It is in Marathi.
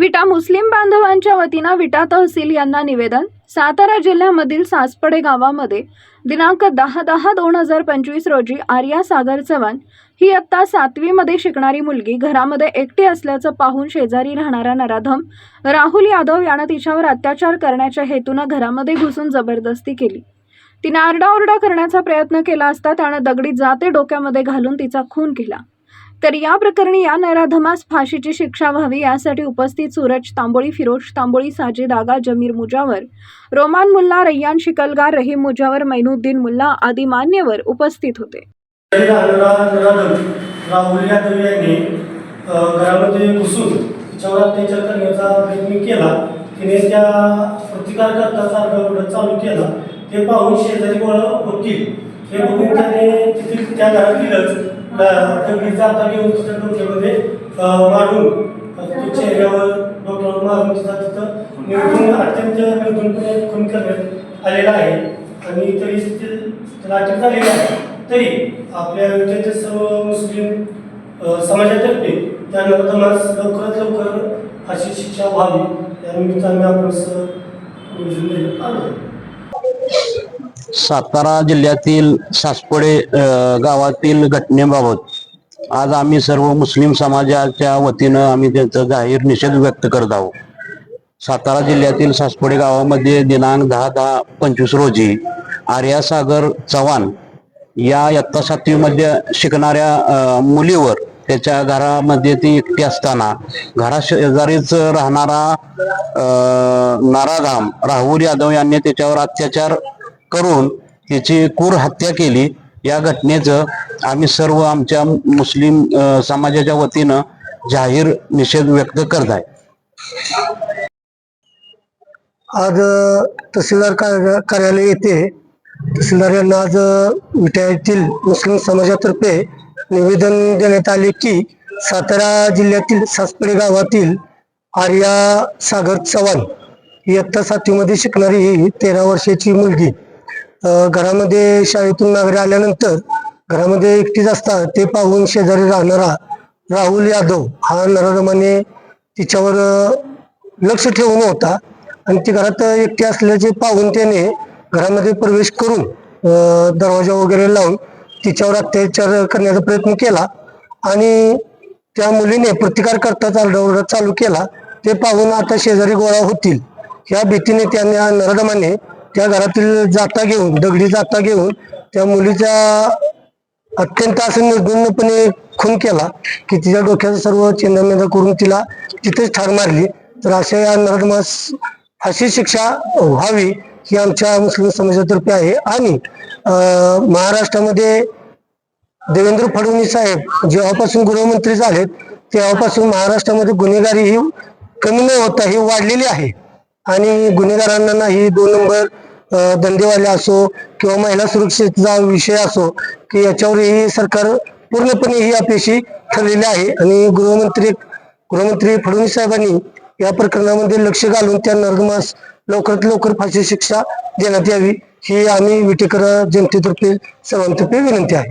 विटा मुस्लिम बांधवांच्या वतीनं विटा तहसील यांना निवेदन. सातारा जिल्ह्यामधील सासपडे गावामध्ये दिनांक दहा दहा दोन हजार पंचवीस रोजी आर्या सागर चव्हाण ही आत्ता सातवीमध्ये शिकणारी मुलगी घरामध्ये एकटी असल्याचं पाहून शेजारी राहणारा नराधम राहुल यादव यानं तिच्यावर अत्याचार करण्याच्या हेतूनं घरामध्ये घुसून जबरदस्ती केली. तिने आरडाओरडा करण्याचा प्रयत्न केला असता त्यानं दगडी जाते डोक्यामध्ये घालून तिचा खून केला. तर या प्रकरणी या नराधमास फाशीची शिक्षा व्हावी यासाठी उपस्थित सूरज तांबोळी फिरोज तांबोळी साजिद आगा जमीर मुजावर रोमान मुल्ला रय्यान शिकलगार रहीम मुजावर मैनुद्दीन मुल्ला आदी मान्यवर उपस्थित होते. राहुल यादव यांनी घरामध्ये घुसून तिच्यावर अत्याचार करण्याचा प्रयत्न केला. तिने त्या प्रतिकार करताचा आरडाओरडा चालू केला. ते पाहून शेजारी गोळा होतील. हे बघून त्याने तिथे त्या घरातीलच दगडीचा आता घेऊन तिच्या डोक्यामध्ये मारून चेहऱ्यावर डोक्यावर मारून तिचा तिथं निर्धून अत्यंत निर्धूनपणे खून करण्यात आलेला आहे आणि तरी ते- त्याला अटक झालेली आहे तरी आपल्या विद्यार्थी सर्व मुस्लिम समाजातर्फे त्या नवतमास लवकरात लवकर अशी शिक्षा व्हावी या निमित्ताने आपण सर्व आलो आहे. सातारा जिल्ह्यातील सासपडे गावातील घटनेबाबत आज आम्ही सर्व मुस्लिम समाजाच्या वतीनं आम्ही त्यांचा जाहीर निषेध व्यक्त करत आहोत. सातारा जिल्ह्यातील सासपडे गावामध्ये दिनांक दहा दहा पंचवीस रोजी आर्यासागर चव्हाण या इयत्ता सातवीमध्ये शिकणाऱ्या मुलीवर त्याच्या घरामध्ये ती एकटी असताना घरा शेजारीच राहणारा नारागाम नाराधाम राहुल यादव यांनी त्याच्यावर अत्याचार करून त्याची क्रूर हत्या केली. या घटनेचं आम्ही सर्व आमच्या मुस्लिम समाजाच्या वतीनं जाहीर निषेध व्यक्त करत आहे आज तहसीलदार कार्यालय येथे तहसीलदार यांना आज विठ्यातील मुस्लिम समाजातर्फे निवेदन देण्यात आले की सातारा जिल्ह्यातील सासपडे गावातील आर्या सागर चव्हाण इयत्ता सातवीमध्ये शिकणारी ही तेरा वर्षाची मुलगी. घरामध्ये शाळेतून माघारी आल्यानंतर घरामध्ये एकटीच असता ते पाहून शेजारी राहणारा राहुल यादव हा नराधमाने तिच्यावर लक्ष ठेवून होता. आणि ती घरात एकटी असल्याचे पाहून त्याने घरामध्ये प्रवेश करून दरवाजा वगैरे लावून तिच्यावर अत्याचार करण्याचा प्रयत्न केला. आणि त्या मुलीने प्रतिकार करताच आरडाओरडा चालू केला. ते पाहून आता शेजारी गोळा होतील. या भीतीने त्याने नरदमाने त्या घरातील जाता घेऊन दगडी जाता घेऊन त्या मुलीच्या अत्यंत असं निर्गुणपणे खून केला की तिच्या डोक्याचा सर्व चिंतामेदा करून तिला तिथेच ठार मारली. तर अशा या नरमास अशी शिक्षा व्हावी ही आमच्या मुस्लिम समाजातर्फे आहे. आणि महाराष्ट्रामध्ये देवेंद्र फडणवीस साहेब जेव्हापासून गृहमंत्री झालेत तेव्हापासून महाराष्ट्रामध्ये गुन्हेगारी ही कमी न होता ही वाढलेली आहे. आणि गुन्हेगारांना ही दोन नंबर धंदेवाले असो किंवा महिला सुरक्षेचा विषय असो की याच्यावरही सरकार पूर्णपणे ही अपेक्षी ठरलेली आहे. आणि गृहमंत्री गृहमंत्री फडणवीस साहेबांनी या प्रकरणामध्ये लक्ष घालून त्या नर्गमास लवकरात लवकर फाशी शिक्षा देण्यात यावी ही आम्ही विटेकर जनतेतर्फे सर्वांतर्फे विनंती आहे.